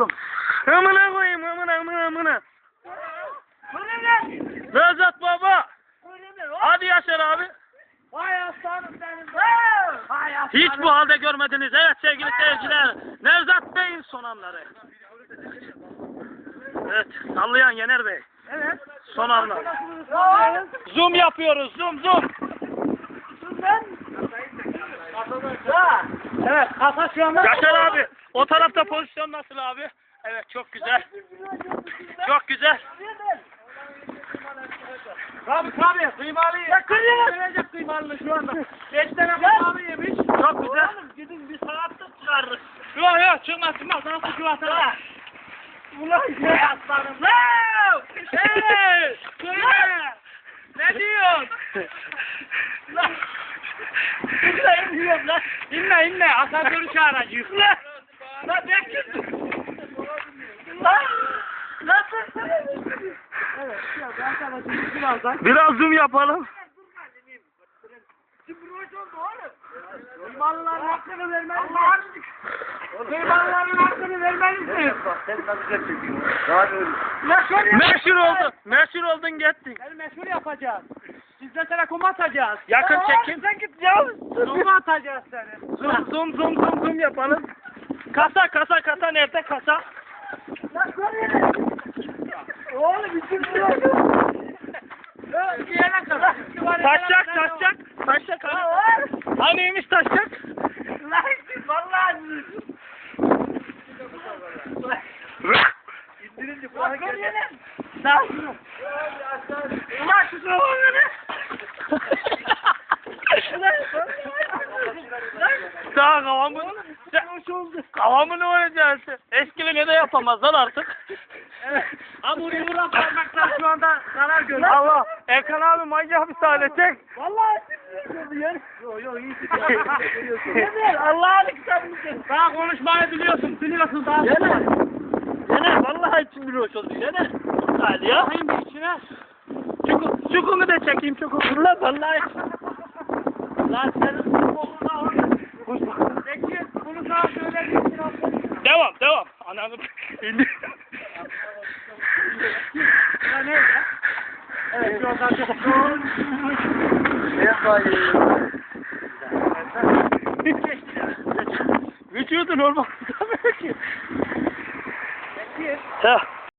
oğlum. Amına koyayım amına amına amına. Nevzat baba. Hadi Yaşar abi. Vay aslanım benim. Vay aslanım. Hiç bu halde görmediniz. Evet sevgili seyirciler. Nevzat Bey'in son anları. Evet. Sallayan Yener Bey. Evet. Son anlar. Zoom yapıyoruz. Zoom zoom. Ha. Evet. Kasa şu anda. Yaşar abi. O tarafta pozisyon nasıl abi? Evet çok güzel. Çok güzel. Tabii tabii. Kıymalı. Ya kıymalı. Verecek kıymalı şu anda. Beş tane kıymalı yemiş. Çok güzel. Oğlum gidin bir saatte çıkarırız. Yok yok çıkmaz çıkmaz. Sana su çuvatına. Ulan ya aslanım. Lan! Hey! Söyle! Ne diyorsun? Lan! İnme inmiyorum lan. İnme inme. Asansörü çağıracağım. Lan! Lan bekle. Lan! Nasıl? Evet. Birazdan. Biraz zoom yapalım. Kıymalıların hakkını vermelisiniz. Kıymalıların hakkını böyle. Meşhur oldun. Meşhur oldun gittin. Seni meşhur yapacağız. Biz de sana kum atacağız. Yakın Aa, çekim. Sen git ya. Kum atacağız seni. Zoom zoom zoom zoom zoom yapalım. Kasa kasa kasa nerede kasa? Oğlum. Diyene kadar. Taşacak taşacak. Taşacak hani. Haniymiş taşacak? Lan vallahi. İndirince şöyle. gel. Lan şunu. Ulan şu soğuğunu. Daha kavamı kavamı ne olacaksın? Eskili de yapamazlar artık. Evet. Hamuru vuran parmaklar şu anda zarar görüyor. Allah Erkan abi manyak bir sahne çek. Vallahi yer. Yok yok iyi. Yeter Allah'ın kitabını Daha konuşmayı biliyorsun. Biliyorsun daha. Yener. Yener vallahi içim bir hoş oldu. Yener. Hadi ya. Bakayım bir içine. Çukur, çukunu da çekeyim çukur. Dur lan vallahi. Lan senin koluna onu. Peki bunu sana şöyle bir içine Devam devam. Ananı neydi? Evet anda çok. Vücudu normal tutamıyor ki. Ha.